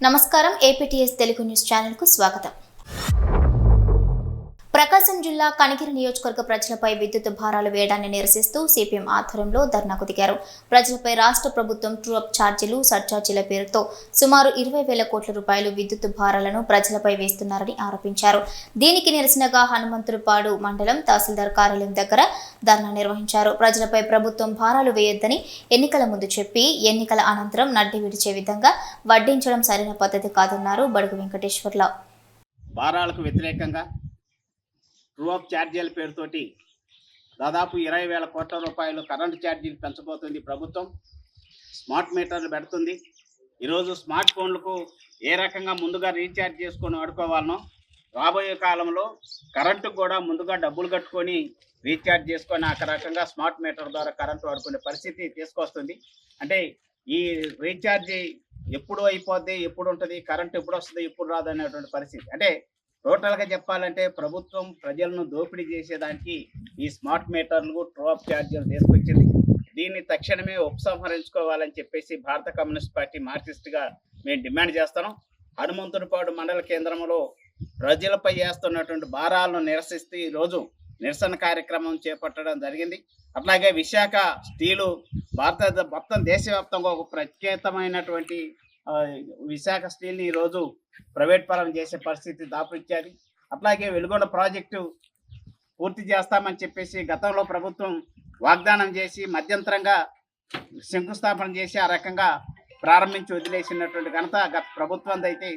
నమస్కారం APTS Telugu news ఛానల్కు స్వాగతం. ప్రకాశం జిల్లా కనిగిరి నియోజకవర్గ ప్రజలపై విద్యుత్ భారాలు వేయడాన్ని నిరసిస్తూ సిపిఎం ఆధ్వర్యంలో ధర్నాకు దిగారు. ప్రజలపై రాష్ట్ర ప్రభుత్వం ట్రూఅప్ ఛార్జీలు సర్ఛార్జీల పేరుతో సుమారు ఇరవై వేల కోట్ల రూపాయలు విద్యుత్ భారాలను ప్రజలపై వేస్తున్నారని ఆరోపించారు. దీనికి నిరసనగా హనుమంతులపాడు మండలం తహసీల్దార్ కార్యాలయం దగ్గర ధర్నా నిర్వహించారు. ప్రజలపై ప్రభుత్వం భారాలు వేయొద్దని ఎన్నికల ముందు చెప్పి ఎన్నికల అనంతరం నడ్డి విడిచే విధంగా వడ్డించడం సరైన పద్ధతి కాదన్నారు బడుగు వెంకటేశ్వర్రావు భారాలకు వ్యతిరేకంగా ట్రూ అప్ ఛార్జీల పేరుతోటి దాదాపు ఇరవై వేల కోట్ల రూపాయలు కరెంటు ఛార్జీలు పెంచబోతుంది ప్రభుత్వం. స్మార్ట్ మీటర్లు పెడుతుంది. ఈరోజు స్మార్ట్ ఫోన్లకు ఏ రకంగా ముందుగా రీఛార్జ్ చేసుకొని వాడుకోవాలనో రాబోయే కాలంలో కరెంటు కూడా ముందుగా డబ్బులు కట్టుకొని రీఛార్జ్ చేసుకొని ఆ రకంగా స్మార్ట్ మీటర్ ద్వారా కరెంటు వాడుకునే పరిస్థితి తీసుకొస్తుంది. అంటే ఈ రీఛార్జ్ ఎప్పుడు అయిపోద్ది ఎప్పుడు ఉంటుంది కరెంట్ ఎప్పుడు వస్తుంది ఎప్పుడు రాదు అనేటువంటి పరిస్థితి. అంటే టోటల్గా చెప్పాలంటే ప్రభుత్వం ప్రజలను దోపిడీ చేసేదానికి ఈ స్మార్ట్ మీటర్లు ట్రోప్ ఛార్జీలు తీసుకొచ్చింది. దీన్ని తక్షణమే ఉపసంహరించుకోవాలని చెప్పేసి భారత కమ్యూనిస్ట్ పార్టీ మార్క్సిస్ట్గా మేము డిమాండ్ చేస్తున్నాం. హనుమంతుడిపాడు మండల కేంద్రంలో ప్రజలపై చేస్తున్నటువంటి భారాలను నిరసిస్తూ ఈరోజు నిరసన కార్యక్రమం చేపట్టడం జరిగింది. అట్లాగే విశాఖ స్టీలు భారత మొత్తం దేశవ్యాప్తంగా ఒక ప్రత్యేకమైనటువంటి విశాఖ స్టీల్ని ఈరోజు ప్రైవేట్ పరం చేసే పరిస్థితి దాపురించారు అట్లాగే వెలుగొండ ప్రాజెక్టు పూర్తి చేస్తామని చెప్పేసి గతంలో ప్రభుత్వం వాగ్దానం చేసి మధ్యంతరంగా శంకుస్థాపన చేసి ఆ రకంగా ప్రారంభించి వదిలేసినటువంటి ఘనత గత ప్రభుత్వం అయితే.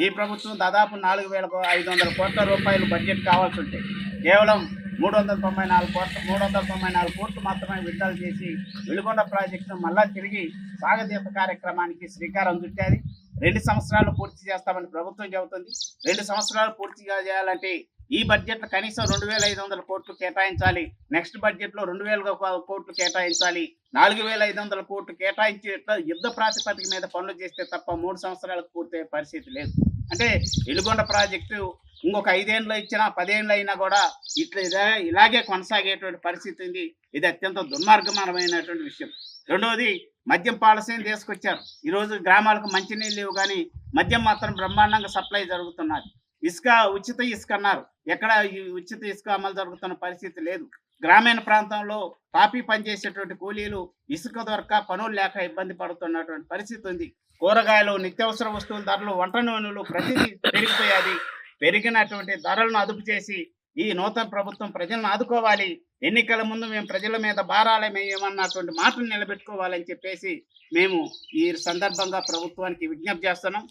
ఈ ప్రభుత్వం దాదాపు నాలుగు వేల ఐదు వందల కోట్ల రూపాయలు బడ్జెట్ కావాల్సి ఉంటే కేవలం మూడు వందల తొంభై నాలుగు కోట్లు మూడు వందల తొంభై నాలుగు కోట్లు మాత్రమే విడుదల చేసి వెలుగొండ ప్రాజెక్టును మళ్ళా తిరిగి సాగదీత కార్యక్రమానికి శ్రీకారం చుట్టారు. రెండు సంవత్సరాలు పూర్తి చేస్తామని ప్రభుత్వం చెబుతుంది. రెండు సంవత్సరాలు పూర్తిగా చేయాలంటే ఈ బడ్జెట్ కనీసం రెండు వేల ఐదు వందల కోట్లు కేటాయించాలి. నెక్స్ట్ బడ్జెట్లో రెండు వేల కోట్లు కేటాయించాలి. నాలుగు వేల ఐదు వందల కోట్లు కేటాయించి యుద్ధ ప్రాతిపదిక మీద పనులు చేస్తే తప్ప మూడు సంవత్సరాలకు పూర్తయ్యే పరిస్థితి లేదు. అంటే వెలుగొండ ప్రాజెక్టు ఇంకొక ఐదేళ్ళు ఇచ్చినా పదేళ్ళు అయినా కూడా ఇట్లా ఇదే- ఇలాగే కొనసాగేటువంటి పరిస్థితి ఉంది. ఇది అత్యంత దుర్మార్గమైనటువంటి విషయం. రెండవది మద్యం పాలసీని తీసుకొచ్చారు. ఈరోజు గ్రామాలకు మంచినీళ్ళు లేవు కానీ మద్యం మాత్రం బ్రహ్మాండంగా సప్లై జరుగుతున్నది. ఇసుక ఉచిత ఇసుక అన్నారు. ఎక్కడ ఈ ఉచిత ఇసుక అమలు జరుగుతున్న పరిస్థితి లేదు. గ్రామీణ ప్రాంతంలో టాపీ పనిచేసేటువంటి కూలీలు ఇసుక దొరక పనులు లేక ఇబ్బంది పడుతున్నటువంటి పరిస్థితి ఉంది. కూరగాయలు నిత్యావసర వస్తువుల ధరలు వంట నూనెలు ప్రతిదీ పెరిగిపోయాది పెరిగినటువంటి ధరలను అదుపు చేసి ఈ నూతన ప్రభుత్వం ప్రజలను ఆదుకోవాలి. ఎన్నికల ముందు మేము ప్రజల మీద భారాలే మేమన్నటువంటి మాటలు నిలబెట్టుకోవాలని చెప్పేసి మేము ఈ సందర్భంగా ప్రభుత్వానికి విజ్ఞప్తి చేస్తున్నాం.